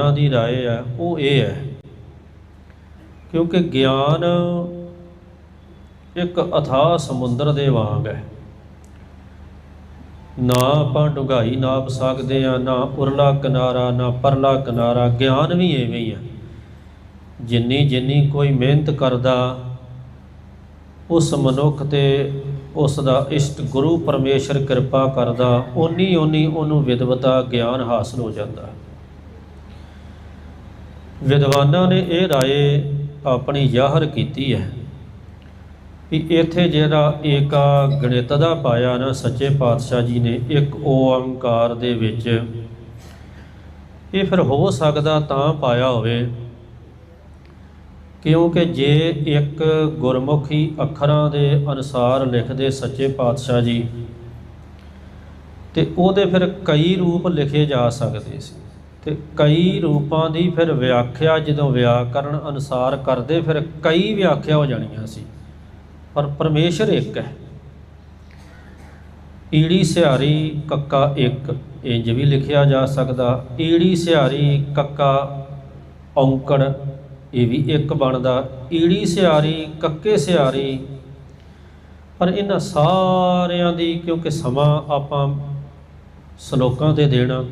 ਵਿਦਵਾਨਾਂ ਦੀ رائے ਹੈ ਉਹ ਇਹ ਹੈ ਕਿਉਂਕਿ ਗਿਆਨ ਇੱਕ ਅਥਾਹ ਸਮੁੰਦਰ ਦੇ ਵਾਂਗ ਹੈ ਨਾ ਆਪਾਂ ਡੁੰਗਾਈ ਨਾਪ ਸਕਦੇ ਆ ਨਾ ਉਰਲਾ ਕਿਨਾਰਾ ਨਾ ਪਰਲਾ ਕਿਨਾਰਾ ਗਿਆਨ ਵੀ ਐਵੇਂ ਹੀ ਆ ਜਿੰਨੀ ਜਿੰਨੀ ਕੋਈ ਮਿਹਨਤ ਕਰਦਾ ਉਸ ਮਨੁੱਖ ਤੇ ਉਸ ਦਾ ਇਸ਼ਟ ਗੁਰੂ ਪਰਮੇਸ਼ਰ ਕਿਰਪਾ ਕਰਦਾ ਓਨੀ ਓਨੀ ਉਹਨੂੰ ਵਿਦਵਤਾ ਗਿਆਨ ਹਾਸਲ ਹੋ ਜਾਂਦਾ ਵਿਦਵਾਨਾਂ ਨੇ ਇਹ ਰਾਏ ਆਪਣੀ ਜ਼ਾਹਰ ਕੀਤੀ ਹੈ ਵੀ ਇੱਥੇ ਜਿਹੜਾ ਏਕਾ ਗਣਿਤ ਦਾ ਪਾਇਆ ਨਾ, ਸੱਚੇ ਪਾਤਸ਼ਾਹ ਜੀ ਨੇ ਇੱਕ ਓੰਕਾਰ ਦੇ ਵਿੱਚ, ਇਹ ਫਿਰ ਹੋ ਸਕਦਾ ਤਾਂ ਪਾਇਆ ਹੋਵੇ, ਕਿਉਂਕਿ ਜੇ ਇੱਕ ਗੁਰਮੁਖੀ ਅੱਖਰਾਂ ਦੇ ਅਨੁਸਾਰ ਲਿਖਦੇ ਸੱਚੇ ਪਾਤਸ਼ਾਹ ਜੀ, ਤੇ ਉਹਦੇ ਫਿਰ ਕਈ ਰੂਪ ਲਿਖੇ ਜਾ ਸਕਦੇ ਸੀ। ਤੇ ਕਈ ਰੂਪਾਂ ਦੀ ਫਿਰ ਵਿਆਖਿਆ ਜਦੋਂ ਵਿਆਕਰਣ ਅਨੁਸਾਰ ਕਰਦੇ, ਫਿਰ ਕਈ ਵਿਆਖਿਆ ਹੋ ਜਾਣੀਆਂ ਸੀ। ਪਰ ਪਰਮੇਸ਼ਰ ਇੱਕ ਹੈ। ਈੜੀ ਸਿਹਾਰੀ, ਕੱਕਾ ਇੱਕ, ਇੰਜ ਵੀ ਲਿਖਿਆ ਜਾ ਸਕਦਾ। ਈੜੀ ਸਿਹਾਰੀ, ਕੱਕਾ ਔਂਕੜ, ਇਹ ਵੀ ਇੱਕ ਬਣਦਾ। ਈੜੀ ਸਿਹਾਰੀ, ਕੱਕੇ ਸਿਹਾਰੀ, ਪਰ ਇਹਨਾਂ ਸਾਰਿਆਂ ਦੀ ਕਿਉਂਕਿ ਸਮਾਂ ਆਪਾਂ ਸ਼ਲੋਕਾਂ ਤੇ ਦੇਣਾ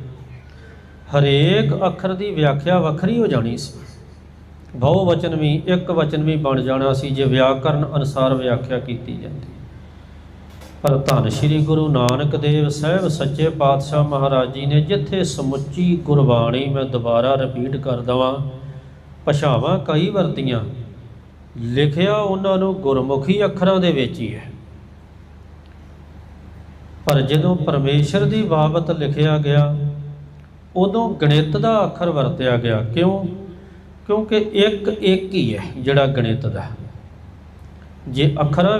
ਹਰੇਕ ਅੱਖਰ ਦੀ ਵਿਆਖਿਆ ਵੱਖਰੀ ਹੋ ਜਾਣੀ ਸੀ। ਬਹੁ ਵਚਨ ਵੀ ਇੱਕ ਵਚਨ ਵੀ ਬਣ ਜਾਣਾ ਸੀ ਜੇ ਵਿਆਕਰਨ ਅਨੁਸਾਰ ਵਿਆਖਿਆ ਕੀਤੀ ਜਾਂਦੀ। ਪਰ ਧੰਨ ਸ਼੍ਰੀ ਗੁਰੂ ਨਾਨਕ ਦੇਵ ਸਾਹਿਬ ਸੱਚੇ ਪਾਤਸ਼ਾਹ ਮਹਾਰਾਜ ਜੀ ਨੇ ਜਿੱਥੇ ਸਮੁੱਚੀ ਗੁਰਬਾਣੀ ਮੈਂ ਦੁਬਾਰਾ ਰਿਪੀਟ ਕਰ ਦਵਾਂ, ਭਾਸ਼ਾਵਾਂ ਕਈ ਵਰਤੀਆਂ, ਲਿਖਿਆ ਉਹਨਾਂ ਨੂੰ ਗੁਰਮੁਖੀ ਅੱਖਰਾਂ ਦੇ ਵਿੱਚ ਹੀ ਹੈ। ਪਰ ਜਦੋਂ ਪਰਮੇਸ਼ਰ ਦੀ ਬਾਬਤ ਲਿਖਿਆ ਗਿਆ ਉਦੋਂ ਗਣਿਤ ਦਾ ਅੱਖਰ ਵਰਤਿਆ ਗਿਆ। ਕਿਉਂ? ਕਿਉਂਕਿ ਇੱਕ ਇੱਕ ਹੀ ਹੈ ਜਿਹੜਾ ਗਣਿਤ ਦਾ। ਜੇ ਅੱਖਰਾਂ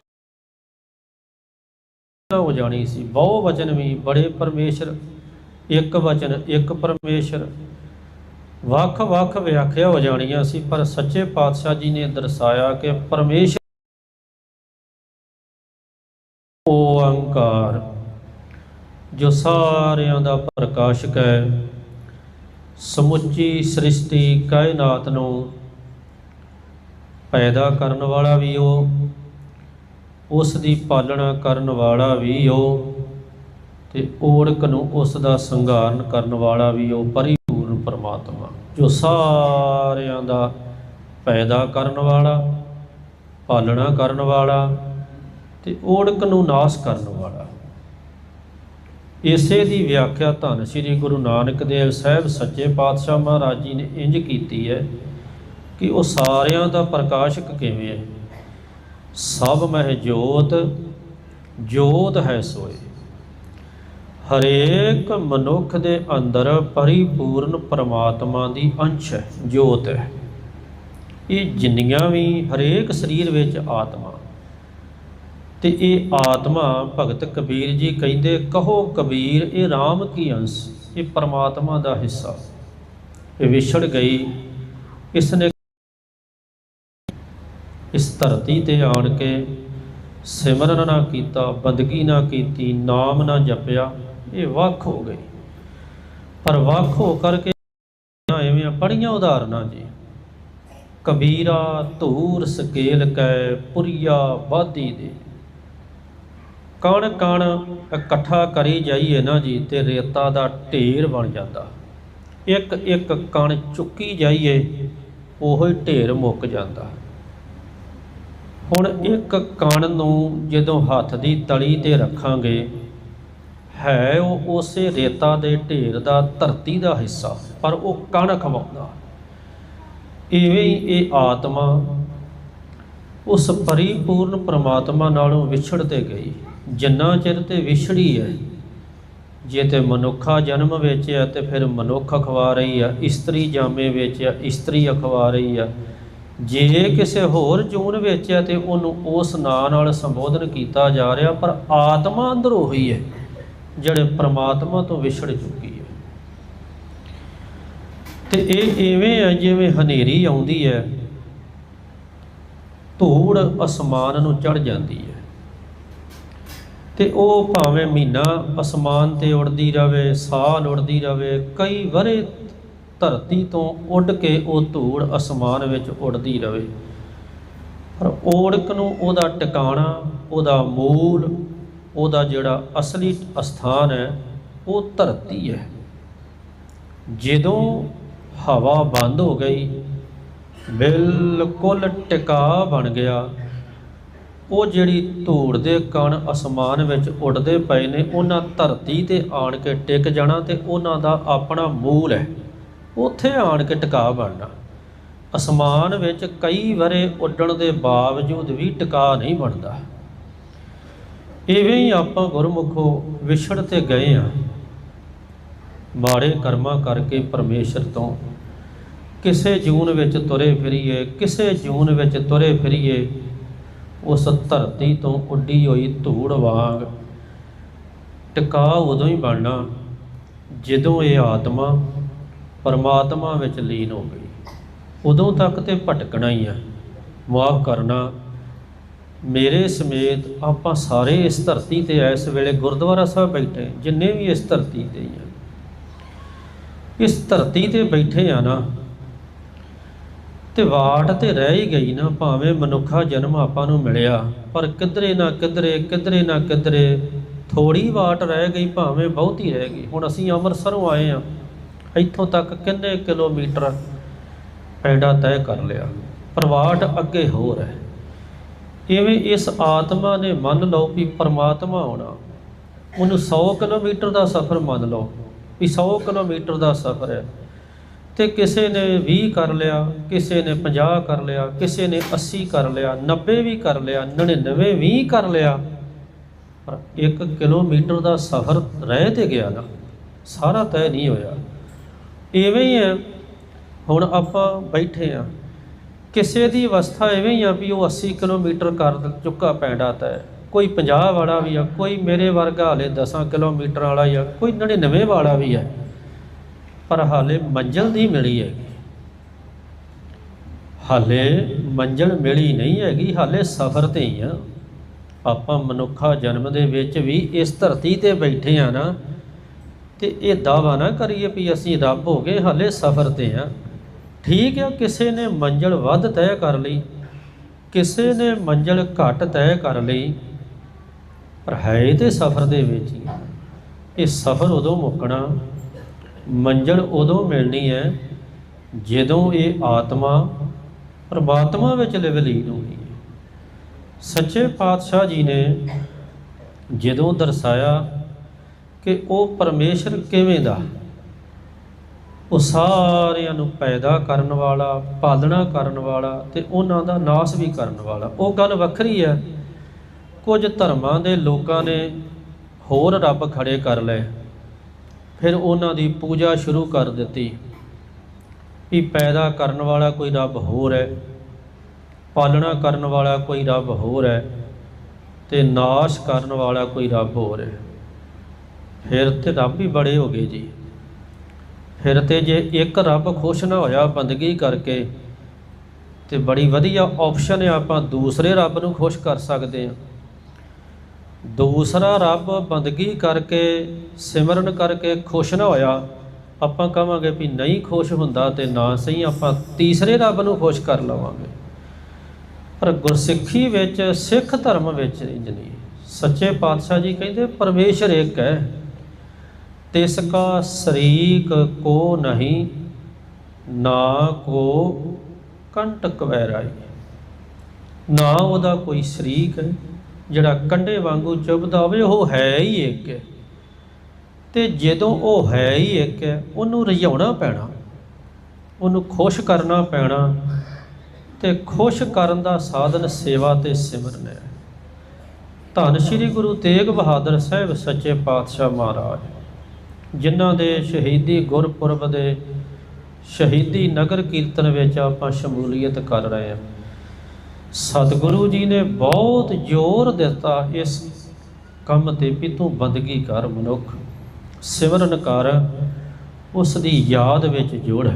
ਹੋ ਜਾਣੀ ਸੀ, ਬਹੁ ਵਚਨ ਵੀ, ਬੜੇ ਪਰਮੇਸ਼ਰ, ਇੱਕ ਵਚਨ, ਇੱਕ ਪਰਮੇਸ਼ਰ। ਵੱਖ-ਵੱਖ ਵਿਆਖਿਆ ਹੋ ਜਾਣੀਆਂ ਸੀ, ਪਰ ਸੱਚੇ ਪਾਤਸ਼ਾਹ ਜੀ ਨੇ ਦਰਸਾਇਆ ਕਿ ਪਰਮੇਸ਼ਰ ਓੰਕਾਰ ਜੋ ਸਾਰਿਆਂ ਦਾ ਪ੍ਰਕਾਸ਼ਕ ਹੈ। ਸਮੁੱਚੀ ਸ੍ਰਿਸ਼ਟੀ ਕਾਇਨਾਤ ਨੂੰ ਪੈਦਾ ਕਰਨ ਵਾਲਾ ਵੀ ਉਹ, ਉਸ ਦੀ ਪਾਲਣਾ ਕਰਨ ਵਾਲਾ ਵੀ ਉਹ ਤੇ ਓੜਕ ਨੂੰ ਉਸ ਦਾ ਸੰਘਾਰਨ ਕਰਨ ਵਾਲਾ ਵੀ ਉਹ ਪਰਿਪੂਰਨ ਪਰਮਾਤਮਾ, ਜੋ ਸਾਰਿਆਂ ਦਾ ਪੈਦਾ ਕਰਨ ਵਾਲਾ, ਪਾਲਣਾ ਕਰਨ ਵਾਲਾ ਤੇ ਓੜਕ ਨੂੰ ਨਾਸ਼ ਕਰਨ ਵਾਲਾ। ਇਸੇ ਦੀ ਵਿਆਖਿਆ ਧੰਨ ਸ੍ਰੀ ਗੁਰੂ ਨਾਨਕ ਦੇਵ ਸਾਹਿਬ ਸੱਚੇ ਪਾਤਸ਼ਾਹ ਮਹਾਰਾਜ ਜੀ ਨੇ ਇੰਜ ਕੀਤੀ ਹੈ ਕਿ ਉਹ ਸਾਰਿਆਂ ਦਾ ਪ੍ਰਕਾਸ਼ਕ ਕਿਵੇਂ ਹੈ? ਸਭ ਮਹਿ ਜੋਤ ਜੋਤ ਹੈ ਸੋਏ। ਹਰੇਕ ਮਨੁੱਖ ਦੇ ਅੰਦਰ ਪਰਿਪੂਰਨ ਪਰਮਾਤਮਾ ਦੀ ਅੰਸ਼ ਹੈ ਜੋਤ ਹੈ। ਇਹ ਜਿੰਨੀਆਂ ਵੀ ਹਰੇਕ ਸਰੀਰ ਵਿੱਚ ਆਤਮਾ ਤੇ ਇਹ ਆਤਮਾ ਭਗਤ ਕਬੀਰ ਜੀ ਕਹਿੰਦੇ, ਕਹੋ ਕਬੀਰ, ਇਹ RAM ਕੀ ਅੰਸ਼? ਇਹ ਪਰਮਾਤਮਾ ਦਾ ਹਿੱਸਾ। ਇਹ ਵਿਛੜ ਗਈ। ਇਸ ਨੇ ਇਸ ਧਰਤੀ ਤੇ ਆਣ ਕੇ ਸਿਮਰਨ ਨਾ ਕੀਤਾ, ਬੰਦਗੀ ਨਾ ਕੀਤੀ, ਨਾਮ ਨਾ ਜਪਿਆ। ਇਹ ਵੱਖ ਹੋ ਗਈ। ਪਰ ਵੱਖ ਹੋ ਕਰਕੇ ਐਵੇਂ ਪੜੀਆਂ ਉਦਾਹਰਨਾਂ ਜੀ। ਕਬੀਰਾ ਧੂਰ ਸਕੇਲ ਕੈ, ਪੁਰੀਆ ਬਾਦੀ ਦੇ। ਕਣ ਕਣ ਇਕੱਠਾ ਕਰੀ ਜਾਈਏ ਨਾ ਜੀ ਤੇ ਰੇਤਾ ਦਾ ਢੇਰ ਬਣ ਜਾਂਦਾ। ਇੱਕ ਇੱਕ ਕਣ ਚੁੱਕੀ ਜਾਈਏ, ਉਹੋ ਹੀ ਢੇਰ ਮੁੱਕ ਜਾਂਦਾ। ਹੁਣ ਇੱਕ ਕਣ ਨੂੰ ਜਦੋਂ ਹੱਥ ਦੀ ਤਲੀ ਤੇ ਰੱਖਾਂਗੇ, ਹੈ ਉਹ ਉਸੇ ਰੇਤਾ ਦੇ ਢੇਰ ਦਾ ਧਰਤੀ ਦਾ ਹਿੱਸਾ, ਪਰ ਉਹ ਕਣ ਖਵਾਉਂਦਾ। ਇਵੇਂ ਹੀ ਇਹ ਆਤਮਾ ਉਸ ਪਰਿਪੂਰਨ ਪ੍ਰਮਾਤਮਾ ਨਾਲੋਂ ਵਿਛੜ 'ਤੇ ਗਈ। ਜਿੰਨਾ ਚਿਰ ਤੇ ਵਿਛੜੀ ਹੈ, ਜੇ ਤੇ ਮਨੁੱਖਾ ਜਨਮ ਵਿੱਚ ਹੈ ਤੇ ਫਿਰ ਮਨੁੱਖ ਅਖਵਾ ਰਹੀ ਹੈ ਇਸਤਰੀ ਜਾਮੇ ਵਿੱਚ ਆ ਇਸਤਰੀ ਅਖਵਾ ਰਹੀ ਆ। ਜੇ ਕਿਸੇ ਹੋਰ ਜੂਨ ਵਿੱਚ ਹੈ ਤੇ ਉਹਨੂੰ ਉਸ ਨਾਂ ਨਾਲ ਸੰਬੋਧਨ ਕੀਤਾ ਜਾ ਰਿਹਾ, ਪਰ ਆਤਮਾ ਅੰਦਰ ਉਹੀ ਹੈ, ਜਿਹੜੇ ਪ੍ਰਮਾਤਮਾ ਤੋਂ ਵਿਛੜ ਚੁੱਕੀ ਹੈ। ਤੇ ਇਹ ਐਵੇਂ ਹੈ ਜਿਵੇਂ ਹਨੇਰੀ ਆਉਂਦੀ ਹੈ, ਧੂੜ ਅਸਮਾਨ ਨੂੰ ਚੜ ਜਾਂਦੀ ਹੈ। ਤੇ ਉਹ ਭਾਵੇਂ ਮਹੀਨਾ ਅਸਮਾਨ ਤੇ ਉੜਦੀ ਰਵੇ ਸਾਲ ਉੜਦੀ ਰਵੇ, ਕਈ ਵਰੇ ਧਰਤੀ ਤੋਂ ਉੱਡ ਕੇ ਉਹ ਧੂੜ ਅਸਮਾਨ ਵਿੱਚ ਉੱਡਦੀ ਰਵੇ। ਪਰ ਓੜਕ ਨੂੰ ਉਹਦਾ ਟਿਕਾਣਾ, ਉਹਦਾ ਮੂਲ, ਉਹਦਾ ਜਿਹੜਾ ਅਸਲੀ ਅਸਥਾਨ ਹੈ, ਉਹ ਧਰਤੀ ਹੈ। ਜਦੋਂ ਹਵਾ ਬੰਦ ਹੋ ਗਈ, ਬਿਲਕੁਲ ਟਿਕਾ ਬਣ ਗਿਆ ਉਹ ਜਿਹੜੀ ਧੂੜ ਦੇ ਕਣ ਅਸਮਾਨ ਵਿੱਚ ਉੱਡਦੇ ਪਏ ਨੇ, ਉਹਨਾਂ ਧਰਤੀ ਤੇ ਆਣ ਕੇ ਟਿਕ ਜਾਣਾ ਤੇ ਉਹਨਾਂ ਦਾ ਆਪਣਾ ਮੂਲ ਹੈ। ਉੱਥੇ ਆਣ ਕੇ ਟਿਕਾ ਬਣਨਾ। ਅਸਮਾਨ ਵਿੱਚ ਕਈ ਵਰੇ ਉੱਡਣ ਦੇ ਬਾਵਜੂਦ ਵੀ ਟਿਕਾ ਨਹੀਂ ਬਣਦਾ। ਇਵੇਂ ਹੀ ਆਪਾਂ ਗੁਰਮੁਖੋ ਵਿਛੜ ਤੇ ਗਏ ਆ ਮਾੜੇ ਕਰਮਾਂ ਕਰਕੇ ਪਰਮੇਸ਼ਰ ਤੋਂ ਕਿਸੇ ਜੂਨ ਵਿੱਚ ਤੁਰੇ ਫਿਰੀਏ, ਕਿਸੇ ਜੂਨ ਵਿੱਚ ਤੁਰੇ ਫਿਰੀਏ ਉਸ ਧਰਤੀ ਤੋਂ ਉੱਡੀ ਹੋਈ ਧੂੜ ਵਾਂਗ। ਟਿਕਾ ਉਦੋਂ ਹੀ ਬਣਨਾ, ਜਦੋਂ ਇਹ ਆਤਮਾ ਪਰਮਾਤਮਾ ਵਿੱਚ ਲੀਨ ਹੋ ਗਈ। ਉਦੋਂ ਤੱਕ ਤੇ ਭਟਕਣਾ ਹੀ ਆ। ਮਾਫ ਕਰਨਾ, ਮੇਰੇ ਸਮੇਤ ਆਪਾਂ ਸਾਰੇ ਇਸ ਧਰਤੀ ਤੇ ਇਸ ਵੇਲੇ ਗੁਰਦੁਆਰਾ ਸਾਹਿਬ ਬੈਠੇ, ਜਿੰਨੇ ਵੀ ਇਸ ਧਰਤੀ ਤੇ ਹੀ ਆ। ਇਸ ਧਰਤੀ ਤੇ ਬੈਠੇ ਆ ਨਾ ਤੇ ਵਾਟ ਤੇ ਰਹਿ ਹੀ ਗਈ ਨਾ, ਭਾਵੇਂ ਮਨੁੱਖਾ ਜਨਮ ਆਪਾਂ ਨੂੰ ਮਿਲਿਆ, ਪਰ ਕਿਧਰੇ ਨਾ ਕਿਧਰੇ ਕਿਧਰੇ ਨਾ ਕਿਧਰੇ ਥੋੜੀ ਵਾਟ ਰਹਿ ਗਈ, ਭਾਵੇਂ ਬਹੁਤੀ ਰਹਿ ਗਈ। ਹੁਣ ਅਸੀਂ ਅੰਮ੍ਰਿਤਸਰੋਂ ਆਏ ਆ ਇੱਥੋਂ ਤੱਕ ਕਿੰਨੇ ਕਿਲੋਮੀਟਰ ਪੈਂਡਾ ਤੈਅ ਕਰ ਲਿਆ, ਪਰ ਵਾਟ ਅੱਗੇ ਹੋਰ ਹੈ। ਇਵੇਂ ਇਸ ਆਤਮਾ ਨੇ ਮੰਨ ਲਓ ਵੀ ਪਰਮਾਤਮਾ ਆਉਣਾ, ਉਹਨੂੰ 100 ਕਿਲੋਮੀਟਰ ਦਾ ਸਫ਼ਰ ਮੰਨ ਲਓ, ਵੀ 100 ਕਿਲੋਮੀਟਰ ਦਾ ਸਫ਼ਰ ਹੈ। ਤੇ ਕਿਸੇ ਨੇ 20 ਕਰ ਲਿਆ, ਕਿਸੇ ਨੇ 50 ਕਰ ਲਿਆ, ਕਿਸੇ ਨੇ 80 ਕਰ ਲਿਆ 90 ਵੀ ਕਰ ਲਿਆ 99 20 ਕਰ ਲਿਆ, ਪਰ 1 ਕਿਲੋਮੀਟਰ ਦਾ ਸਫ਼ਰ ਰਹਿ ਤੇ ਗਿਆ ਨਾ, ਸਾਰਾ ਤੈਅ ਨਹੀਂ ਹੋਇਆ। ਐਵੇਂ ਹੀ ਹੈ, ਹੁਣ ਆਪਾਂ ਬੈਠੇ ਆ ਕਿਸੇ ਦੀ ਅਵਸਥਾ ਐਵੇਂ ਹੀ ਆ ਵੀ ਉਹ 80 ਕਿਲੋਮੀਟਰ ਕਰ ਚੁੱਕਾ ਪੈਂਦਾ ਤੈਅ, ਕੋਈ 50 ਵਾਲਾ ਵੀ ਆ, ਕੋਈ ਮੇਰੇ ਵਰਗਾ ਹਲੇ 10 ਕਿਲੋਮੀਟਰ ਵਾਲਾ ਹੀ ਆ, ਕੋਈ 99 ਵਾਲਾ ਵੀ ਹੈ ਪਰ ਹਾਲੇ ਮੰਜ਼ਲ ਨਹੀਂ ਮਿਲੀ ਹੈਗੀ। ਹਾਲੇ ਮੰਜ਼ਲ ਮਿਲੀ ਨਹੀਂ ਹੈਗੀ, ਹਾਲੇ ਸਫ਼ਰ ਤੇ ਹੀ ਆ। ਆਪਾਂ ਮਨੁੱਖਾ ਜਨਮ ਦੇ ਵਿੱਚ ਵੀ ਇਸ ਧਰਤੀ ਤੇ ਬੈਠੇ ਆ ਨਾ, ਤੇ ਇਹ ਦਾਵਾ ਨਾ ਕਰੀਏ ਵੀ ਅਸੀਂ ਰੱਬ ਹੋ ਗਏ, ਹਾਲੇ ਸਫ਼ਰ ਤੇ ਆ। ਠੀਕ ਆ, ਕਿਸੇ ਨੇ ਮੰਜ਼ਲ ਵੱਧ ਤੈਅ ਕਰ ਲਈ, ਕਿਸੇ ਨੇ ਮੰਜ਼ਲ ਘੱਟ ਤੈਅ ਕਰ ਲਈ, ਪਰ ਹੈ ਤੇ ਸਫ਼ਰ ਦੇ ਵਿੱਚ ਹੀ ਇਹ ਸਫ਼ਰ ਉਦੋਂ ਮੁੱਕਣਾ ਮੰਜ਼ਲ ਉਦੋਂ ਮਿਲਣੀ ਹੈ ਜਦੋਂ ਇਹ ਆਤਮਾ ਪਰਮਾਤਮਾ ਵਿੱਚ ਲਿਵਲੀਨ ਹੋਣੀ ਹੈ। ਸੱਚੇ ਪਾਤਸ਼ਾਹ ਜੀ ਨੇ ਜਦੋਂ ਦਰਸਾਇਆ ਕਿ ਉਹ ਪਰਮੇਸ਼ਰ ਕਿਵੇਂ ਦਾ, ਉਹ ਸਾਰਿਆਂ ਨੂੰ ਪੈਦਾ ਕਰਨ ਵਾਲਾ, ਪਾਲਣਾ ਕਰਨ ਵਾਲਾ ਤੇ ਉਹਨਾਂ ਦਾ ਨਾਸ਼ ਵੀ ਕਰਨ ਵਾਲਾ, ਉਹ ਗੱਲ ਵੱਖਰੀ ਹੈ। ਕੁਝ ਧਰਮਾਂ ਦੇ ਲੋਕਾਂ ਨੇ ਹੋਰ ਰੱਬ ਖੜੇ ਕਰ ਲਏ। ਫਿਰ ਉਹਨਾਂ ਦੀ ਪੂਜਾ ਸ਼ੁਰੂ ਕਰ ਦਿੱਤੀ ਵੀ ਪੈਦਾ ਕਰਨ ਵਾਲਾ ਕੋਈ ਰੱਬ ਹੋਰ ਹੈ, ਪਾਲਣਾ ਕਰਨ ਵਾਲਾ ਕੋਈ ਰੱਬ ਹੋਰ ਹੈ ਤੇ ਨਾਸ਼ ਕਰਨ ਵਾਲਾ ਕੋਈ ਰੱਬ ਹੋਰ ਹੈ। ਫਿਰ ਤੇ ਰੱਬ ਹੀ ਬੜੇ ਹੋ ਗਏ ਜੀ। ਫਿਰ ਤੇ ਜੇ ਇੱਕ ਰੱਬ ਖੁਸ਼ ਨਾ ਹੋਇਆ ਬੰਦਗੀ ਕਰਕੇ ਤੇ ਬੜੀ ਵਧੀਆ ਆਪਸ਼ਨ ਹੈ ਆਪਾਂ ਦੂਸਰੇ ਰੱਬ ਨੂੰ ਖੁਸ਼ ਕਰ ਸਕਦੇ ਹਾਂ। ਦੂਸਰਾ ਰੱਬ ਬੰਦਗੀ ਕਰਕੇ, ਸਿਮਰਨ ਕਰਕੇ ਖੁਸ਼ ਨਾ ਹੋਇਆ, ਆਪਾਂ ਕਹਾਂਗੇ ਵੀ ਨਹੀਂ ਖੁਸ਼ ਹੁੰਦਾ ਤੇ ਨਾ ਸਹੀ ਆਪਾਂ ਤੀਸਰੇ ਰੱਬ ਨੂੰ ਖੁਸ਼ ਕਰ ਲਵਾਂਗੇ। ਪਰ ਗੁਰਸਿੱਖੀ ਵਿੱਚ, ਸਿੱਖ ਧਰਮ ਵਿੱਚ ਇੰਜ ਨਹੀਂ ਸੱਚੇ ਪਾਤਸ਼ਾਹ ਜੀ ਕਹਿੰਦੇ, ਪਰਮੇਸ਼ਰ ਇੱਕ ਹੈ, ਤਿਸ ਕਾ ਸ਼ਰੀਕ ਕੋ ਨਹੀਂ, ਨਾ ਕੋ ਕੰਟਕ ਵੈਰਾਈ ਨਾ ਉਹਦਾ ਕੋਈ ਸ਼ਰੀਕ ਹੈ। ਜਿਹੜਾ ਕੰਡੇ ਵਾਂਗੂ ਚੁੱਭਦਾ ਹੋਵੇ, ਉਹ ਹੈ ਹੀ ਇੱਕ ਹੈ। ਤੇ ਜਦੋਂ ਉਹ ਹੈ ਹੀ ਇੱਕ ਹੈ, ਉਹਨੂੰ ਰਜਾਉਣਾ ਪੈਣਾ, ਉਹਨੂੰ ਖੁਸ਼ ਕਰਨਾ ਪੈਣਾ, ਤੇ ਖੁਸ਼ ਕਰਨ ਦਾ ਸਾਧਨ ਸੇਵਾ ਤੇ ਸਿਮਰਨ ਹੈ। ਧੰਨ ਸ਼੍ਰੀ ਗੁਰੂ ਤੇਗ ਬਹਾਦਰ ਸਾਹਿਬ ਸੱਚੇ ਪਾਤਸ਼ਾਹ ਮਹਾਰਾਜ, ਜਿਨ੍ਹਾਂ ਦੇ ਸ਼ਹੀਦੀ ਗੁਰਪੁਰਬ ਦੇ ਸ਼ਹੀਦੀ ਨਗਰ ਕੀਰਤਨ ਵਿੱਚ ਆਪਾਂ ਸ਼ਮੂਲੀਅਤ ਕਰ ਰਹੇ ਹਾਂ। ਸਤਿਗੁਰੂ ਜੀ ਨੇ ਬਹੁਤ ਜ਼ੋਰ ਦਿੱਤਾ ਇਸ ਕੰਮ ਤੇ ਵੀ ਤੂੰ ਬੰਦਗੀ ਕਰ ਮਨੁੱਖ। ਸਿਮਰਨ ਕਰ ਉਸ ਦੀ ਯਾਦ ਵਿੱਚ ਜੁੜ।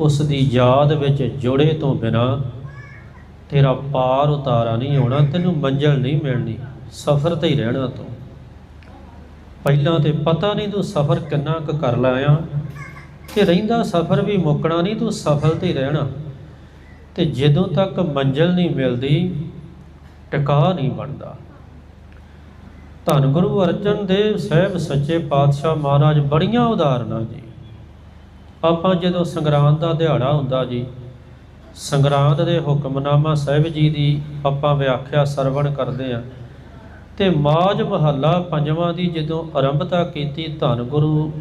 ਉਸ ਦੀ ਯਾਦ ਵਿੱਚ ਜੁੜੇ ਤੋਂ ਬਿਨਾ ਤੇਰਾ ਪਾਰ ਉਤਾਰਾ ਨਹੀਂ ਹੋਣਾ, ਤੈਨੂੰ ਮੰਜ਼ਲ ਨਹੀਂ ਮਿਲਣੀ, ਸਫ਼ਰ ਤੇ ਹੀ ਰਹਿਣਾ ਤੂੰ। ਪਹਿਲਾਂ ਤੇ ਪਤਾ ਨਹੀਂ ਤੂੰ ਸਫ਼ਰ ਕਿੰਨਾ ਕੁ ਕਰ ਲਾਇਆ, ਕਿ ਰਹਿੰਦਾ ਸਫ਼ਰ ਵੀ ਮੁੱਕਣਾ ਨਹੀਂ, ਤੂੰ ਸਫਲ ਤੇ ਹੀ ਰਹਿਣਾ। ਤੇ ਜਦੋਂ ਤੱਕ ਮੰਜ਼ਲ ਨਹੀਂ ਮਿਲਦੀ ਟਿਕਾ ਨਹੀਂ ਬਣਦਾ। ਧੰਨ ਗੁਰੂ ਅਰਜਨ ਦੇਵ ਸਾਹਿਬ, ਸੱਚੇ ਪਾਤਸ਼ਾਹ ਮਹਾਰਾਜ, ਬੜੀਆਂ ਉਦਾਹਰਨਾਂ ਜੀ। ਆਪਾਂ ਜਦੋਂ ਸੰਗਰਾਂਦ ਦਾ ਦਿਹਾੜਾ ਹੁੰਦਾ ਜੀ, ਸੰਗਰਾਂਦ ਦੇ ਹੁਕਮਨਾਮਾ ਸਾਹਿਬ ਜੀ ਦੀ ਆਪਾਂ ਵਿਆਖਿਆ ਸਰਵਣ ਕਰਦੇ ਆ ਤੇ ਮਾਜ ਮਹੱਲਾ ਪੰਜਵਾਂ ਦੀ ਜਦੋਂ ਆਰੰਭਤਾ ਕੀਤੀ, ਧੰਨ ਗੁਰੂ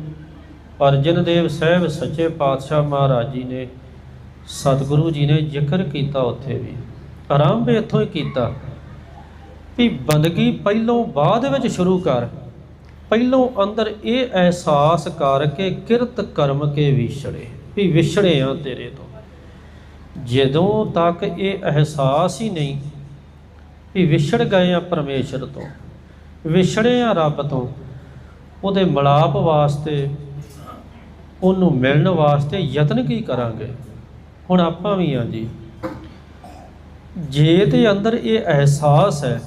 ਅਰਜਨ ਦੇਵ ਸਾਹਿਬ, ਸੱਚੇ ਪਾਤਸ਼ਾਹ ਮਹਾਰਾਜ ਜੀ ਨੇ ਸਤਿਗੁਰੂ ਜੀ ਨੇ ਜ਼ਿਕਰ ਕੀਤਾ ਉੱਥੇ ਵੀ। ਆਰੰਭ ਇੱਥੋਂ ਹੀ ਕੀਤਾ। ਵੀ ਬੰਦਗੀ ਪਹਿਲੋਂ ਬਾਅਦ ਵਿੱਚ ਸ਼ੁਰੂ ਕਰ। ਪਹਿਲੋਂ ਅੰਦਰ ਇਹ ਅਹਿਸਾਸ ਕਰ ਕੇ ਕਿਰਤ ਕਰਮ ਕੇ ਵਿਛੜੇ। ਵੀ ਵਿਛੜੇ ਆ ਤੇਰੇ ਤੋਂ। ਜਦੋਂ ਤੱਕ ਇਹ ਅਹਿਸਾਸ ਹੀ ਨਹੀਂ, ਵੀ ਵਿਛੜ ਗਏ ਆ ਪਰਮੇਸ਼ਰ ਤੋਂ, ਵਿਛੜੇ ਆ ਰੱਬ ਤੋਂ, ਉਹਦੇ ਮਲਾਪ ਵਾਸਤੇ, ਉਹਨੂੰ ਮਿਲਣ ਵਾਸਤੇ ਯਤਨ ਕੀ ਕਰਾਂਗੇ? ਹੁਣ ਆਪਾਂ ਵੀ ਆ ਜੀ। ਜੇ ਤੇ ਅੰਦਰ ਇਹ ਅਹਿਸਾਸ ਹੈ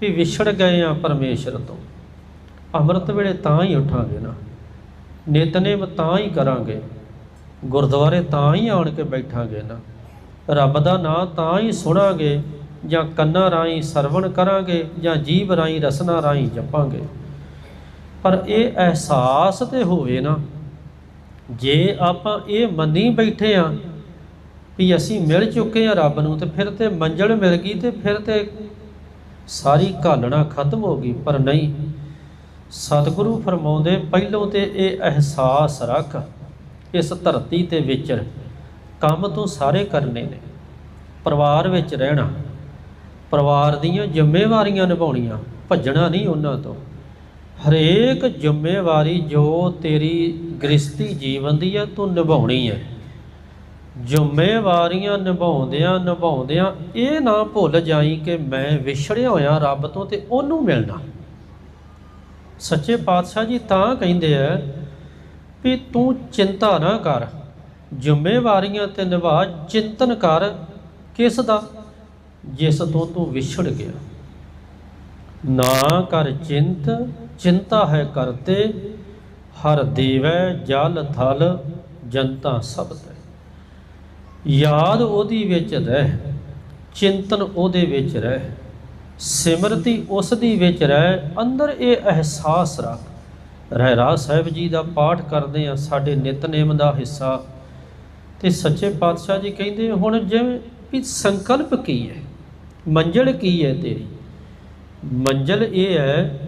ਵੀ ਵਿਛੜ ਗਏ ਆ ਪਰਮੇਸ਼ਰ ਤੋਂ, ਅੰਮ੍ਰਿਤ ਵੇਲੇ ਤਾਂ ਹੀ ਉਠਾਂਗੇ ਨਾ। ਨਿਤਨੇਮ ਤਾਂ ਹੀ ਕਰਾਂਗੇ। ਗੁਰਦੁਆਰੇ ਤਾਂ ਹੀ ਆਣ ਕੇ ਬੈਠਾਂਗੇ ਨਾ। ਰੱਬ ਦਾ ਨਾਮ ਤਾਂ ਹੀ ਸੁਣਾਂਗੇ ਜਾਂ ਕੰਨਾਂ ਰਾਹੀਂ ਸਰਵਣ ਕਰਾਂਗੇ ਜਾਂ ਜੀਭ ਰਾਹੀਂ ਰਸਨਾ ਰਾਹੀਂ ਜਪਾਂਗੇ। ਪਰ ਇਹ ਅਹਿਸਾਸ ਤੇ ਹੋਵੇ ਨਾ, ਜੇ ਆਪਾਂ ਇਹ ਮੰਨੀ ਬੈਠੇ ਆ ਵੀ ਅਸੀਂ ਮਿਲ ਚੁੱਕੇ ਆ ਰੱਬ ਨੂੰ ਤੇ ਫਿਰ ਤੇ ਮੰਜ਼ਲ ਮਿਲ ਗਈ ਤੇ ਫਿਰ ਤੇ ਸਾਰੀ ਘਾਲਣਾ ਖਤਮ ਹੋ ਗਈ। ਪਰ ਨਹੀਂ, ਸਤਿਗੁਰੂ ਫਰਮਾਉਂਦੇ, ਪਹਿਲੋਂ ਤੇ ਇਹ ਅਹਿਸਾਸ ਰੱਖ, ਇਸ ਧਰਤੀ ਤੇ ਵਿਚਰ ਕੰਮ ਤੋਂ ਸਾਰੇ ਕਰਨੇ ਨੇ, ਪਰਿਵਾਰ ਵਿੱਚ ਰਹਿਣਾ। ਪਰਿਵਾਰ ਦੀਆਂ ਜ਼ਿੰਮੇਵਾਰੀਆਂ ਨਿਭਾਉਣੀਆਂ, ਭੱਜਣਾ ਨਹੀਂ ਉਹਨਾਂ ਤੋਂ। ਹਰੇਕ ਜ਼ਿੰਮੇਵਾਰੀ ਜੋ ਤੇਰੀ ਗ੍ਰਸਤੀ ਜੀਵਨ ਦੀ ਹੈ, ਤੂੰ ਨਿਭਾਉਣੀ ਹੈ। ਜ਼ਿੰਮੇਵਾਰੀਆਂ ਨਿਭਾਉਂਦਿਆਂ ਨਿਭਾਉਂਦਿਆਂ ਇਹ ਨਾ ਭੁੱਲ ਜਾਈ ਕਿ ਮੈਂ ਵਿਛੜਿਆ ਹੋਇਆ ਰੱਬ ਤੋਂ ਤੇ ਉਹਨੂੰ ਮਿਲਣਾ। ਸੱਚੇ ਪਾਤਸ਼ਾਹ ਜੀ ਤਾਂ ਕਹਿੰਦੇ ਆ ਵੀ ਤੂੰ ਚਿੰਤਾ ਨਾ ਕਰ, ਜ਼ਿੰਮੇਵਾਰੀਆਂ ਤੇ ਨਿਭਾ, ਚਿੰਤਨ ਕਰ ਕਿਸ ਦਾ? ਜਿਸ ਤੋਂ ਤੂੰ ਵਿਛੜ ਗਿਆ। ਨਾ ਕਰ ਚਿੰਤ, ਚਿੰਤਾ ਹੈ ਕਰਤੇ, ਹਰ ਦੇਵੈ ਜਲ ਥਲ ਜਨਤਾ ਸਭ ਤੇ ਯਾਦ ਉਹਦੀ ਵਿੱਚ ਰਹਿ, ਚਿੰਤਨ ਉਹਦੇ ਵਿੱਚ ਰਹਿ, ਸਿਮਰਤੀ ਉਸ ਦੀ ਵਿੱਚ ਰਹਿ, ਅੰਦਰ ਇਹ ਅਹਿਸਾਸ ਰੱਖ। ਰਹਿਰਾਜ ਸਾਹਿਬ ਜੀ ਦਾ ਪਾਠ ਕਰਦੇ ਆ ਸਾਡੇ ਨਿਤਨੇਮ ਦਾ ਹਿੱਸਾ। ਤੇ ਸੱਚੇ ਪਾਤਸ਼ਾਹ ਜੀ ਕਹਿੰਦੇ ਹੁਣ ਜਿਵੇਂ ਵੀ ਸੰਕਲਪ ਕੀ ਹੈ, ਮੰਜ਼ਲ ਕੀ ਹੈ ਤੇਰੀ? ਮੰਜ਼ਲ ਇਹ ਹੈ,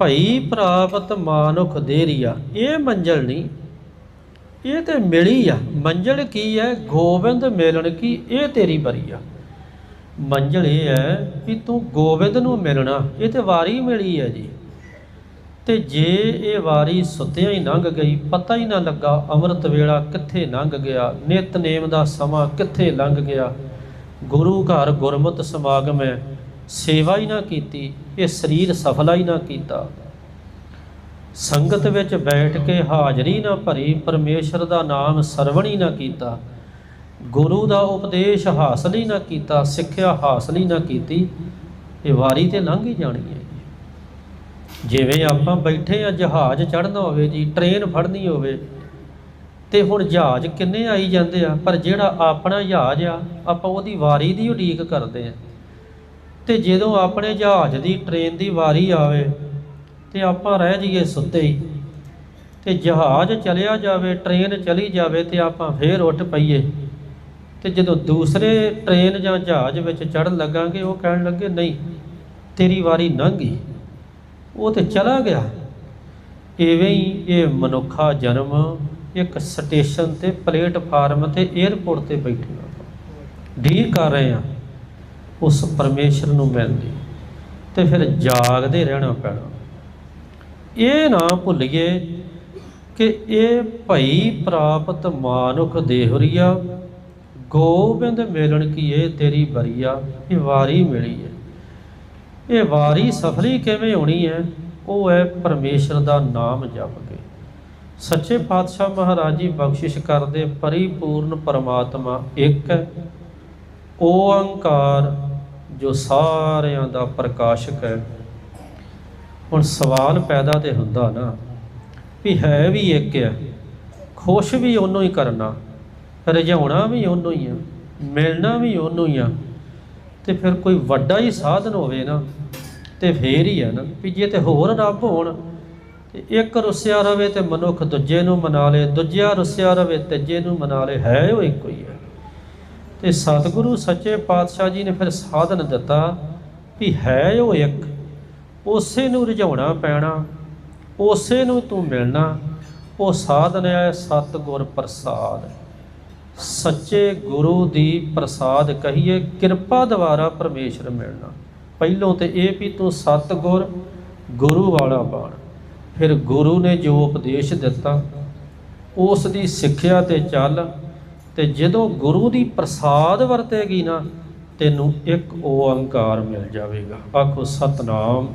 ਭਈ ਪ੍ਰਾਪਤ ਮਾਨੁਖ ਦੇਰੀਆ, ਇਹ ਮੰਜ਼ਲ ਨਹੀਂ ਇਹ ਤੇ ਮਿਲੀ ਆ। ਮੰਜ਼ਲ ਕੀ ਹੈ ਗੋਬਿੰਦ ਮਿਲਣ ਕੀ? ਇਹ ਤੇਰੀ ਬਰੀ ਆ। ਮੰਜ਼ਲ ਇਹ ਹੈ ਕਿ ਤੂੰ ਗੋਬਿੰਦ ਨੂੰ ਮਿਲਣਾ, ਇਹ ਤੇ ਵਾਰੀ ਮਿਲੀ ਹੈ ਜੀ। ਤੇ ਜੇ ਇਹ ਵਾਰੀ ਸੁੱਤਿਆਂ ਹੀ ਲੰਘ ਗਈ, ਪਤਾ ਹੀ ਨਾ ਲੱਗਾ ਅੰਮ੍ਰਿਤ ਵੇਲਾ ਕਿੱਥੇ ਲੰਘ ਗਿਆ ਨਿਤਨੇਮ ਦਾ ਸਮਾਂ ਕਿੱਥੇ ਲੰਘ ਗਿਆ। ਗੁਰੂ ਘਰ ਗੁਰਮਤਿ ਸਮਾਗਮ ਹੈ ਸੇਵਾ ਹੀ ਨਾ ਕੀਤੀ, ਇਹ ਸਰੀਰ ਸਫਲਾ ਹੀ ਨਾ ਕੀਤਾ। ਸੰਗਤ ਵਿੱਚ ਬੈਠ ਕੇ ਹਾਜ਼ਰੀ ਨਾ ਭਰੀ, ਪਰਮੇਸ਼ਰ ਦਾ ਨਾਮ ਸਰਵਣ ਹੀ ਨਾ ਕੀਤਾ, ਗੁਰੂ ਦਾ ਉਪਦੇਸ਼ ਹਾਸਲ ਹੀ ਨਾ ਕੀਤਾ, ਸਿੱਖਿਆ ਹਾਸਲ ਹੀ ਨਾ ਕੀਤੀ, ਇਹ ਵਾਰੀ ਤੇ ਲੰਘ ਹੀ ਜਾਣੀ ਹੈ ਜਿਵੇਂ ਆਪਾਂ ਬੈਠੇ ਆ ਜਹਾਜ਼ ਚੜ੍ਹਨਾ ਹੋਵੇ ਜੀ, ਟ੍ਰੇਨ ਫੜਨੀ ਹੋਵੇ, ਤੇ ਹੁਣ ਜਹਾਜ਼ ਕਿੰਨੇ ਆਈ ਜਾਂਦੇ ਆ, ਪਰ ਜਿਹੜਾ ਆਪਣਾ ਜਹਾਜ਼ ਆ, ਆਪਾਂ ਉਹਦੀ ਵਾਰੀ ਦੀ ਉਡੀਕ ਕਰਦੇ ਆ ਤੇ ਜਦੋਂ ਆਪਣੇ ਜਹਾਜ਼ ਦੀ, ਟ੍ਰੇਨ ਦੀ ਵਾਰੀ ਆਵੇ ਤੇ ਆਪਾਂ ਰਹਿ ਜਾਈਏ ਸੁੱਤੇ ਹੀ। ਤੇ ਜਹਾਜ਼ ਚਲਿਆ ਜਾਵੇ, ਟ੍ਰੇਨ ਚਲੀ ਜਾਵੇ ਤੇ ਆਪਾਂ ਫੇਰ ਉੱਠ ਪਈਏ। ਤੇ ਜਦੋਂ ਦੂਸਰੇ ਟ੍ਰੇਨ ਜਾਂ ਜਹਾਜ਼ ਵਿੱਚ ਚੜ੍ਹਨ ਲੱਗਾਂਗੇ, ਉਹ ਕਹਿਣ ਲੱਗੇ, ਨਹੀਂ, ਤੇਰੀ ਵਾਰੀ ਲੰਘ ਗਈ। ਉਹ ਤੇ ਚਲਾ ਗਿਆ। ਇਵੇਂ ਹੀ ਇਹ ਮਨੁੱਖਾ ਜਨਮ ਇੱਕ ਸਟੇਸ਼ਨ ਤੇ, ਪਲੇਟਫਾਰਮ ਤੇ 에ਅਰਪੋਰਟ ਤੇ ਬੈਠੇ ਆ ਢੀਕ ਕਰ ਰਹੇ ਆ। ਉਸ ਪਰਮੇਸ਼ਰ ਨੂੰ ਮਿਲਦੀ ਤੇ ਫਿਰ ਜਾਗਦੇ ਰਹਿਣਾ ਪੈਣਾ। ਇਹ ਨਾ ਭੁੱਲੀਏ ਕਿ ਇਹ ਭਈ ਪ੍ਰਾਪਤ ਮਾਨੁਖ ਦੇਹਰੀਆ, ਗੋਬਿੰਦ ਮਿਲਣ ਕੀ ਇਹ ਤੇਰੀ ਬਰੀਆ, ਇਹ ਵਾਰੀ ਮਿਲੀ ਹੈ ਇਹ ਵਾਰੀ ਸਫਲੀ ਕਿਵੇਂ ਹੋਣੀ ਹੈ ਉਹ ਹੈ ਪਰਮੇਸ਼ਰ ਦਾ ਨਾਮ ਜਪ ਕੇ। ਸੱਚੇ ਪਾਤਸ਼ਾਹ ਮਹਾਰਾਜ ਜੀ ਬਖਸ਼ਿਸ਼ ਕਰਦੇ ਪਰਿਪੂਰਨ ਪਰਮਾਤਮਾ ਇੱਕ ਹੈ ਓੰਕਾਰ ਜੋ ਸਾਰਿਆਂ ਦਾ ਪ੍ਰਕਾਸ਼ਕ ਹੈ ਹੁਣ ਸਵਾਲ ਪੈਦਾ ਤੇ ਹੁੰਦਾ ਨਾ, ਵੀ ਹੈ ਵੀ ਇੱਕ ਆ, ਖੁਸ਼ ਵੀ ਉਹਨੂੰ ਹੀ ਕਰਨਾ, ਰਜਾਉਣਾ ਵੀ ਉਹਨੂੰ ਹੀ ਆ, ਮਿਲਣਾ ਵੀ ਉਹਨੂੰ ਹੀ ਆ, ਤੇ ਫਿਰ ਕੋਈ ਵੱਡਾ ਹੀ ਸਾਧਨ ਹੋਵੇ ਨਾ, ਤੇ ਫੇਰ ਹੀ ਆ ਨਾ, ਵੀ ਜੇ ਤੇ ਹੋਰ ਰੱਬ ਹੋਣ, ਤੇ ਇੱਕ ਰੁੱਸਿਆ ਰਵੇ ਤੇ ਮਨੁੱਖ ਦੂਜੇ ਨੂੰ ਮਨਾ ਲੇ ਦੂਜਿਆ ਰੁੱਸਿਆ ਰਵੇ ਤੀਜੇ ਨੂੰ ਮਨਾ ਲੇ, ਹੈ ਉਹ ਇੱਕੋ ਹੀ ਹੈ ਤੇ ਸਤਿਗੁਰੂ ਸੱਚੇ ਪਾਤਸ਼ਾਹ ਜੀ ਨੇ ਫਿਰ ਸਾਧਨ ਦਿੱਤਾ ਵੀ ਹੈ ਉਹ ਇੱਕ ਉਸੇ ਨੂੰ ਰਿਝਾਉਣਾ ਪੈਣਾ, ਉਸੇ ਨੂੰ ਤੂੰ ਮਿਲਣਾ, ਉਹ ਸਾਧਨ ਹੈ ਸਤਿਗੁਰ ਪ੍ਰਸਾਦ। ਸੱਚੇ ਗੁਰੂ ਦੀ ਪ੍ਰਸਾਦ ਕਹੀਏ, ਕਿਰਪਾ ਦੁਆਰਾ ਪਰਮੇਸ਼ਰ ਮਿਲਣਾ। ਪਹਿਲੋਂ ਤੇ ਇਹ ਵੀ ਤੂੰ ਸਤਿਗੁਰ, ਗੁਰੂ ਵਾਲਾ ਬਾਣ। ਫਿਰ ਗੁਰੂ ਨੇ ਜੋ ਉਪਦੇਸ਼ ਦਿੱਤਾ, ਉਸ ਦੀ ਸਿੱਖਿਆ ਤੇ ਚੱਲ, ਤੇ ਜਦੋਂ ਗੁਰੂ ਦੀ ਪ੍ਰਸਾਦ ਵਰਤੇਗੀ ਨਾ, ਤੈਨੂੰ ਇੱਕ ਓੰਕਾਰ ਮਿਲ ਜਾਵੇਗਾ। ਆਖੋ, ਸਤਨਾਮ।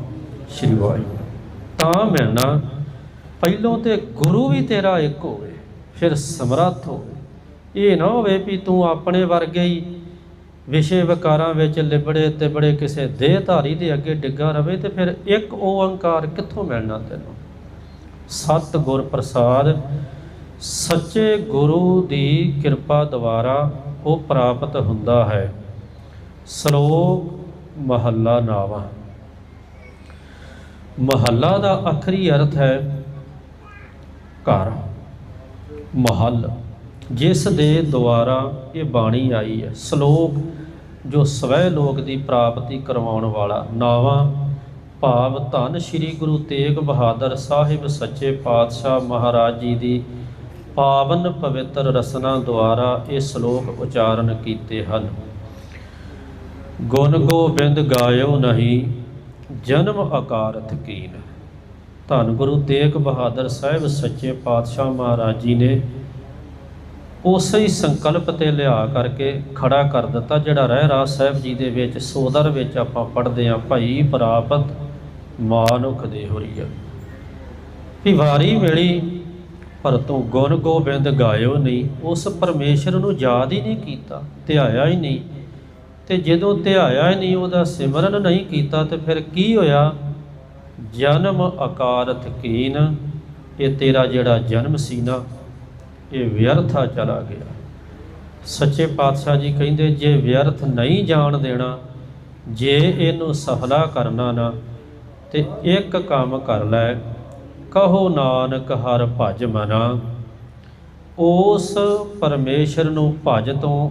ਸ਼੍ਰੀ ਵਾਹਿਗੁਰੂ। ਤਾਂ ਮਿਲਣਾ, ਪਹਿਲੋਂ ਤੇ ਗੁਰੂ ਵੀ ਤੇਰਾ ਇੱਕ ਹੋਵੇ, ਫਿਰ ਸਮਰੱਥ ਹੋਵੇ। ਇਹ ਨਾ ਹੋਵੇ ਵੀ ਤੂੰ ਆਪਣੇ ਵਰਗੇ ਹੀ ਵਿਸ਼ੇ ਵਿਕਾਰਾਂ ਵਿੱਚ ਲਿਬੜੇ ਤੇ ਬੜੇ ਕਿਸੇ ਦੇਹਧਾਰੀ ਦੇ ਅੱਗੇ ਡਿੱਗਾ ਰਵੇ ਤੇ ਫਿਰ ਇੱਕ ਓੰਕਾਰ ਕਿੱਥੋਂ ਮਿਲਣਾ ਤੈਨੂੰ? ਸਤ ਗੁਰ ਪ੍ਰਸਾਦ, ਸੱਚੇ ਗੁਰੂ ਦੀ ਕਿਰਪਾ ਦੁਆਰਾ ਉਹ ਪ੍ਰਾਪਤ ਹੁੰਦਾ ਹੈ। ਸ਼ਲੋਕ ਮਹੱਲਾ ਨਾਵਾ। ਮਹੱਲਾ ਦਾ ਅਖਰੀ ਅਰਥ ਹੈ ਘਰ। ਮਹੱਲ, ਜਿਸ ਦੇ ਦੁਆਰਾ ਇਹ ਬਾਣੀ ਆਈ ਹੈ, ਸ਼ਲੋਕ ਜੋ ਸਵੈ ਲੋਕ ਦੀ ਪ੍ਰਾਪਤੀ ਕਰਵਾਉਣ ਵਾਲਾ। ਨਾਵਾ, ਭਾਵ ਧੰਨ ਸ੍ਰੀ ਗੁਰੂ ਤੇਗ ਬਹਾਦਰ ਸਾਹਿਬ ਸੱਚੇ ਪਾਤਸ਼ਾਹ ਮਹਾਰਾਜ ਜੀ ਦੀ ਪਾਵਨ ਪਵਿੱਤਰ ਰਸਨਾ ਦੁਆਰਾ ਇਹ ਸ਼ਲੋਕ ਉਚਾਰਨ ਕੀਤੇ ਹਨ। ਗੁਣ ਗੋਬਿੰਦ ਗਾਇਓ ਨਹੀਂ ਜਨਮ ਆਕਾਰਤ ਕੀਨ। ਧੰਨ ਗੁਰੂ ਤੇਗ ਬਹਾਦਰ ਸਾਹਿਬ ਸੱਚੇ ਪਾਤਸ਼ਾਹ ਮਹਾਰਾਜ ਜੀ ਨੇ ਉਸੇ ਹੀ ਸੰਕਲਪ ਤੇ ਲਿਆ ਕਰਕੇ ਖੜਾ ਕਰ ਦਿੱਤਾ, ਜਿਹੜਾ ਰਹਿ ਰਾਜ ਸਾਹਿਬ ਜੀ ਦੇ ਵਿੱਚ, ਸੋਦਰ ਵਿੱਚ ਆਪਾਂ ਪੜ੍ਹਦੇ ਹਾਂ, ਭਾਈ ਪ੍ਰਾਪਤ ਮਾਨੁਖ ਦੇ ਹੋਰੀਆ ਵੀ ਵਾਰੀ ਮਿਲੀ, ਪਰ ਤੂੰ ਗੁਣ ਗੋਬਿੰਦ ਗਾਇਓ ਨਹੀਂ, ਉਸ ਪਰਮੇਸ਼ਰ ਨੂੰ ਯਾਦ ਹੀ ਨਹੀਂ ਕੀਤਾ, ਧਿਆਇਆ ਹੀ ਨਹੀਂ। ਤੇ ਜਦੋਂ ਧਿਆਇਆ ਹੀ ਨਹੀਂ, ਉਹਦਾ ਸਿਮਰਨ ਨਹੀਂ ਕੀਤਾ ਤੇ ਫਿਰ ਕੀ ਹੋਇਆ? ਜਨਮ ਆਕਾਰਤ ਕੀਨ, ਇਹ ਤੇਰਾ ਜਿਹੜਾ ਜਨਮ ਸੀ ਨਾ ਇਹ ਵਿਅਰਥਾ ਚਲਾ ਗਿਆ। ਸੱਚੇ ਪਾਤਸ਼ਾਹ ਜੀ ਕਹਿੰਦੇ, ਜੇ ਵਿਅਰਥ ਨਹੀਂ ਜਾਣ ਦੇਣਾ, ਜੇ ਇਹਨੂੰ ਸਫਲਾ ਕਰਨਾ ਨਾ, ਤੇ ਇੱਕ ਕੰਮ ਕਰ ਲੈ, ਕਹੋ ਨਾਨਕ ਹਰ ਭਜ ਮਨਾ। ਉਸ ਪਰਮੇਸ਼ਰ ਨੂੰ ਭਜ ਤੋਂ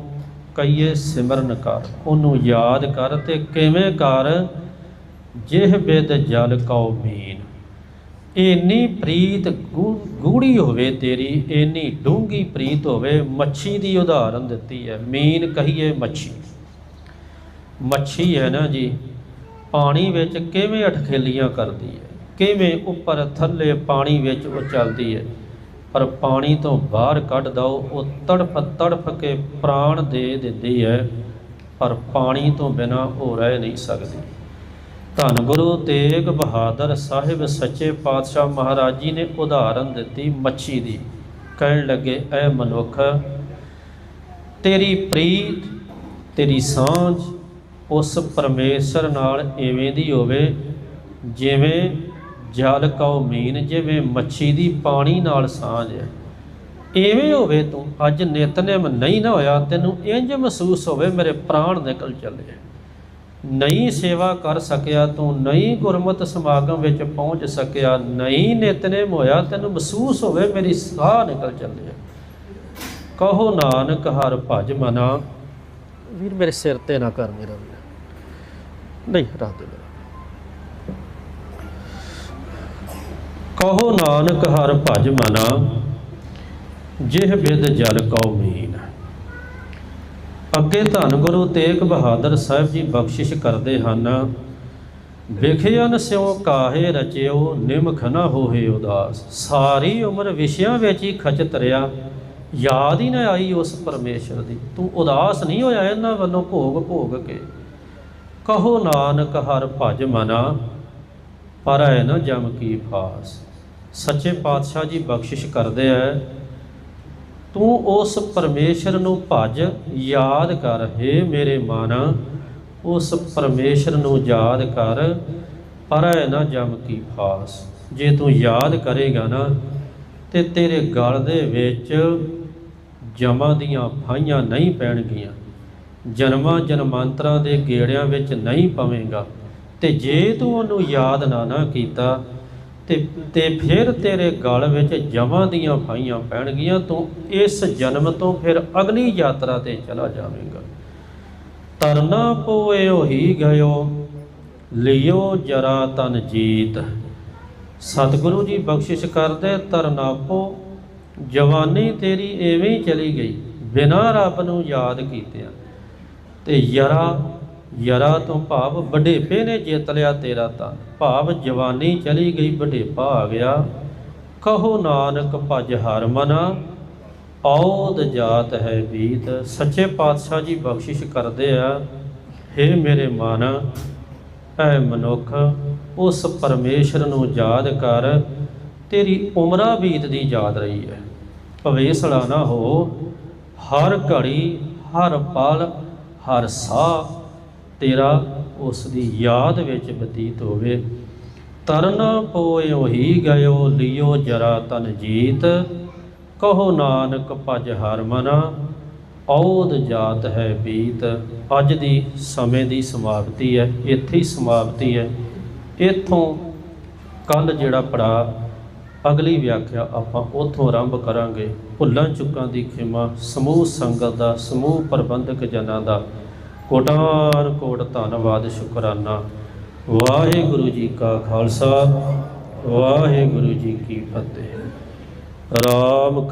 ਕਈਏ ਸਿਮਰਨ ਕਰ, ਉਹਨੂੰ ਯਾਦ ਕਰ ਤੇ ਕਿਵੇਂ ਕਰ? ਜਿਹ ਬਿਦ ਜਲ ਕਉ ਮੀਨ। ਇੰਨੀ ਪ੍ਰੀਤ ਗੂ- ਗੂੜੀ ਹੋਵੇ ਤੇਰੀ ਇੰਨੀ ਡੂੰਗੀ ਪ੍ਰੀਤ ਹੋਵੇ, ਮੱਛੀ ਦੀ ਉਦਾਹਰਨ ਦਿੱਤੀ ਹੈ। ਮੀਨ ਕਹੀਏ ਮੱਛੀ। ਮੱਛੀ ਹੈ ਨਾ ਜੀ, ਪਾਣੀ ਵਿੱਚ ਕਿਵੇਂ ਅਟਖੇਲੀਆਂ ਕਰਦੀ ਹੈ? ਕਿਵੇਂ ਉੱਪਰ ਥੱਲੇ ਪਾਣੀ ਵਿੱਚ ਉਹ ਚੱਲਦੀ ਹੈ? ਪਰ ਪਾਣੀ ਤੋਂ ਬਾਹਰ ਕੱਢ ਦਓ, ਉਹ ਤੜਫ ਤੜਫ ਕੇ ਪ੍ਰਾਣ ਦੇ ਦਿੰਦੀ ਹੈ, ਪਰ ਪਾਣੀ ਤੋਂ ਬਿਨਾ ਉਹ ਰਹਿ ਨਹੀਂ ਸਕਦੀ। ਧੰਨ ਗੁਰੂ ਤੇਗ ਬਹਾਦਰ ਸਾਹਿਬ, ਸੱਚੇ ਪਾਤਸ਼ਾਹ ਮਹਾਰਾਜ ਜੀ ਨੇ ਉਦਾਹਰਨ ਦਿੱਤੀ ਮੱਛੀ ਦੀ। ਕਹਿਣ ਲੱਗੇ ਐ ਮਨੁੱਖ, ਤੇਰੀ ਪ੍ਰੀਤ, ਤੇਰੀ ਸਾਂਝ ਉਸ ਪਰਮੇਸ਼ਰ ਨਾਲ ਐਵੇਂ ਦੀ ਹੋਵੇ, ਜਿਵੇਂ ਜਲ ਕਉ ਮੀਨ, ਜਿਵੇਂ ਮੱਛੀ ਦੀ ਪਾਣੀ ਨਾਲ ਸਾਂਝ ਹੈ। ਐਵੇਂ ਹੋਵੇ ਤੂੰ, ਅੱਜ ਨਿਤਨੇਮ ਨਹੀਂ ਨਾ ਹੋਇਆ, ਤੈਨੂੰ ਇੰਜ ਮਹਿਸੂਸ ਹੋਵੇ ਮੇਰੇ ਪ੍ਰਾਣ ਨਿਕਲ ਚੱਲੇ। ਨਹੀਂ ਸੇਵਾ ਕਰ ਸਕਿਆ ਤੂੰ, ਨਹੀਂ ਗੁਰਮਤ ਸਮਾਗਮ ਵਿੱਚ ਪਹੁੰਚ ਸਕਿਆ, ਨਹੀਂ ਨਿਤਨੇਮ ਹੋਇਆ, ਤੈਨੂੰ ਮਹਿਸੂਸ ਹੋਵੇ ਮੇਰੀ ਸਾਹ ਨਿਕਲ ਚੱਲੇ। ਕਹੋ ਨਾਨਕ, ਹਰ ਭਜ ਮਨਾ। ਵੀਰ, ਮੇਰੇ ਸਿਰ ਤੇ ਨਾ ਕਰ ਮੇਰਾ ਨਹੀਂ ਰੱਖ ਦੇ ਕਹੋ ਨਾਨਕ ਹਰ ਭਜ ਮਨਾ, ਜਿਹ ਬਿਦ ਜਲ ਕਉ ਮੀਨ। ਅੱਗੇ ਧੰਨ ਗੁਰੂ ਤੇਗ ਬਹਾਦਰ ਸਾਹਿਬ ਜੀ ਬਖਸ਼ਿਸ਼ ਕਰਦੇ ਹਨ ਵਿਖਿਆਨ ਸਿਉ ਕਾਹੇ ਰਚਿਓ, ਨਿਮਖ ਨਾ ਹੋਏ ਉਦਾਸ। ਸਾਰੀ ਉਮਰ ਵਿਸ਼ਿਆਂ ਵਿੱਚ ਹੀ ਖਚਤ ਰਿਆ ਯਾਦ ਹੀ ਨਾ ਆਈ ਉਸ ਪਰਮੇਸ਼ਰ ਦੀ। ਤੂੰ ਉਦਾਸ ਨਹੀਂ ਹੋਇਆ ਇਹਨਾਂ ਵੱਲੋਂ ਭੋਗ ਭੋਗ ਕੇ। ਕਹੋ ਨਾਨਕ ਹਰ ਭਜ ਮਨਾ ਪਰ ਹੈ ਨਾ ਜਮ ਕੀ ਫਾਸ। ਸੱਚੇ ਪਾਤਸ਼ਾਹ ਜੀ ਬਖਸ਼ਿਸ਼ ਕਰਦੇ ਆ ਤੂੰ ਉਸ ਪਰਮੇਸ਼ਰ ਨੂੰ ਭਜ, ਯਾਦ ਕਰ, ਹੇ ਮੇਰੇ ਮਨ, ਉਸ ਪਰਮੇਸ਼ਰ ਨੂੰ ਯਾਦ ਕਰ, ਪਰ ਹੈ ਨਾ ਜਮ ਕੀ ਫਾਸ। ਜੇ ਤੂੰ ਯਾਦ ਕਰੇਗਾ ਨਾ, ਤੇ ਤੇਰੇ ਗਲ ਦੇ ਵਿੱਚ ਜਮਾਂ ਦੀਆਂ ਫਾਈਆਂ ਨਹੀਂ ਪੈਣਗੀਆਂ। ਜਨਮਾਂ ਜਨਮਾਂਤਰਾਂ ਦੇ ਗੇੜਿਆਂ ਵਿੱਚ ਨਹੀਂ ਪਵੇਂਗਾ। ਤੇ ਜੇ ਤੂੰ ਉਹਨੂੰ ਯਾਦ ਨਾ ਨਾ ਕੀਤਾ ਤੇ ਤੇ ਫਿਰ ਤੇਰੇ ਗਲ ਵਿੱਚ ਜਮਾਂ ਦੀਆਂ ਫਾਈਆਂ ਪੈਣਗੀਆਂ, ਤੂੰ ਇਸ ਜਨਮ ਤੋਂ ਫਿਰ ਅਗਲੀ ਯਾਤਰਾ ਤੇ ਚਲਾ ਜਾਵੇਂਗਾ। ਤਰਨਾ ਪੋਏ ਉਹੀ ਗਇਓ, ਲਿਓ ਜਰਾ ਤਨ ਜੀਤ। ਸਤਿਗੁਰੂ ਜੀ ਬਖਸ਼ਿਸ਼ ਕਰਦੇ ਤਰਨਾਪੋ ਜਵਾਨੀ ਤੇਰੀ ਐਵੇਂ ਹੀ ਚਲੀ ਗਈ, ਬਿਨਾਂ ਰੱਬ ਨੂੰ ਯਾਦ ਕੀਤਿਆਂ। ਤੇ ਯਰਾ ਯਰਾ ਤੋਂ ਭਾਵ ਵਡੇਪੇ ਨੇ ਜਿੱਤ ਲਿਆ ਤੇਰਾ ਤਾਂ। ਭਾਵ ਜਵਾਨੀ ਚਲੀ ਗਈ ਵਡੇਪਾ ਆ ਗਿਆ। ਕਹੋ ਨਾਨਕ ਭਜ ਹਰ ਮਨ, ਔਦ ਜਾਤ ਹੈ ਬੀਤ। ਸੱਚੇ ਪਾਤਸ਼ਾਹ ਜੀ ਬਖਸ਼ਿਸ਼ ਕਰਦੇ ਆ, ਹੇ ਮੇਰੇ ਮਨ, ਐ ਮਨੁੱਖ, ਉਸ ਪਰਮੇਸ਼ਰ ਨੂੰ ਯਾਦ ਕਰ। ਤੇਰੀ ਉਮਰਾਂ ਬੀਤਦੀ ਯਾਦ ਰਹੀ ਹੈ ਭਵੇਸਲਾ ਨਾ ਹੋ, ਹਰ ਘੜੀ, ਹਰ ਪਲ, ਹਰ ਸਾਹ। ਤੇਰਾ ਉਸ ਦੀ ਯਾਦ ਵਿੱਚ ਬਤੀਤ ਹੋਵੇ। ਤਰਨ ਪੋਇਓ ਹੀ ਗਇਓ, ਲਿਓ ਜਰਾ ਤਨ ਜੀਤ। ਕਹੋ ਨਾਨਕ ਭਜ ਹਰਮਨਾ ਔਦ ਜਾਤ ਹੈ ਬੀਤ। ਅੱਜ ਦੀ ਸਮੇਂ ਦੀ ਸਮਾਪਤੀ ਹੈ, ਇੱਥੇ ਹੀ ਸਮਾਪਤੀ ਹੈ। ਇੱਥੋਂ ਕੱਲ ਜਿਹੜਾ ਪੜਾ, ਅਗਲੀ ਵਿਆਖਿਆ ਆਪਾਂ ਉੱਥੋਂ ਆਰੰਭ ਕਰਾਂਗੇ। ਭੁੱਲਾਂ ਚੁੱਕਾਂ ਦੀ ਖਿਮਾ, ਸਮੂਹ ਸੰਗਤ ਦਾ, ਸਮੂਹ ਪ੍ਰਬੰਧਕ ਜਨਾਂ ਦਾ। ਕੋਟਾਰ ਕੋਟ ਧੰਨਵਾਦ ਸ਼ੁਕਰਾਨਾ। ਵਾਹਿਗੁਰੂ ਜੀ ਕਾ ਖਾਲਸਾ ਵਾਹਿਗੁਰੂ ਜੀ ਕੀ ਫਤਿਹ। ਰਾਮ